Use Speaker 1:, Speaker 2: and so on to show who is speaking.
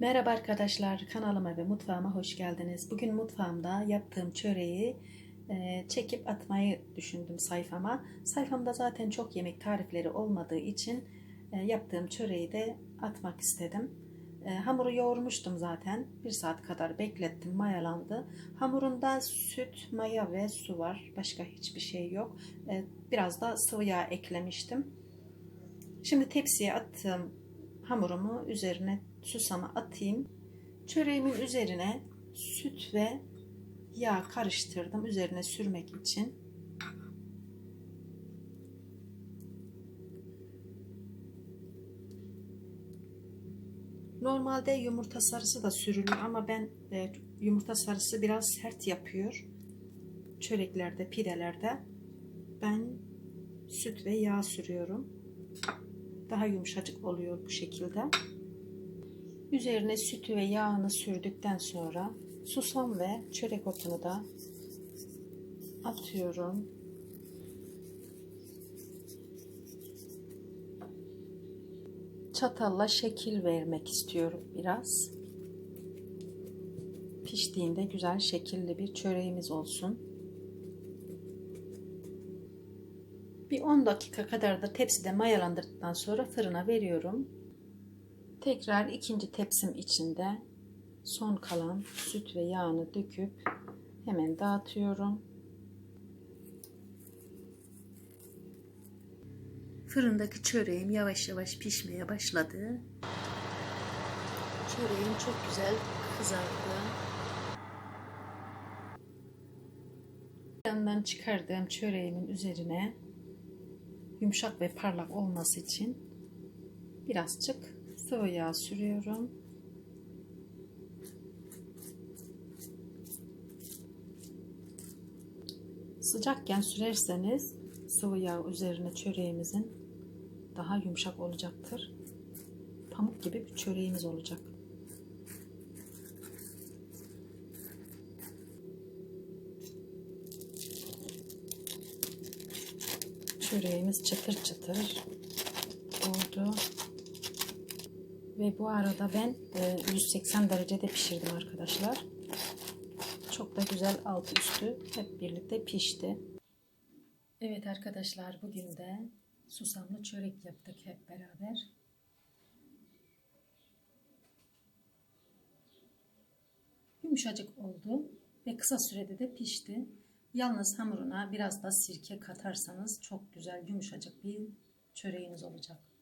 Speaker 1: Merhaba arkadaşlar, kanalıma ve mutfağıma hoş geldiniz. Bugün mutfağımda yaptığım çöreği e, çekip atmayı düşündüm sayfama. Sayfamda zaten çok yemek tarifleri olmadığı için e, yaptığım çöreği de atmak istedim. E, hamuru yoğurmuştum zaten. Bir saat kadar beklettim, mayalandı. Hamurunda süt, maya ve su var. Başka hiçbir şey yok. Biraz da sıvı yağ eklemiştim. Şimdi tepsiye attığım hamurumu üzerine susama atayım. Çöreğimin üzerine süt ve yağ karıştırdım üzerine sürmek için. Normalde yumurta sarısı da sürülür ama ben e, yumurta sarısı biraz sert yapıyor. Çöreklerde, pidelerde ben süt ve yağ sürüyorum. Daha yumuşacık oluyor bu şekilde. Üzerine sütü ve yağını sürdükten sonra susam ve çörek otunu da atıyorum. Çatalla şekil vermek istiyorum biraz. Piştiğinde güzel şekilli bir çöreğimiz olsun. Bir 10 dakika kadar da tepside mayalandırdıktan sonra fırına veriyorum. Tekrar ikinci tepsim içinde son kalan süt ve yağını döküp hemen dağıtıyorum. Fırındaki çöreğim yavaş yavaş pişmeye başladı. Çöreğim çok güzel kızardı. Yandan çıkardığım çöreğimin üzerine yumuşak ve parlak olması için birazcık sıvı yağ sürüyorum. Sıcakken sürerseniz sıvı yağ üzerine çöreğimizin daha yumuşak olacaktır. Pamuk gibi bir çöreğimiz olacak. Çöreğimiz çıtır çıtır oldu. Ve bu arada ben 180 derecede pişirdim arkadaşlar. Çok da güzel altı üstü hep birlikte pişti. Evet arkadaşlar bugün de susamlı çörek yaptık hep beraber. Yumuşacık oldu ve kısa sürede de pişti. Yalnız hamuruna biraz da sirke katarsanız çok güzel yumuşacık bir çöreğiniz olacak.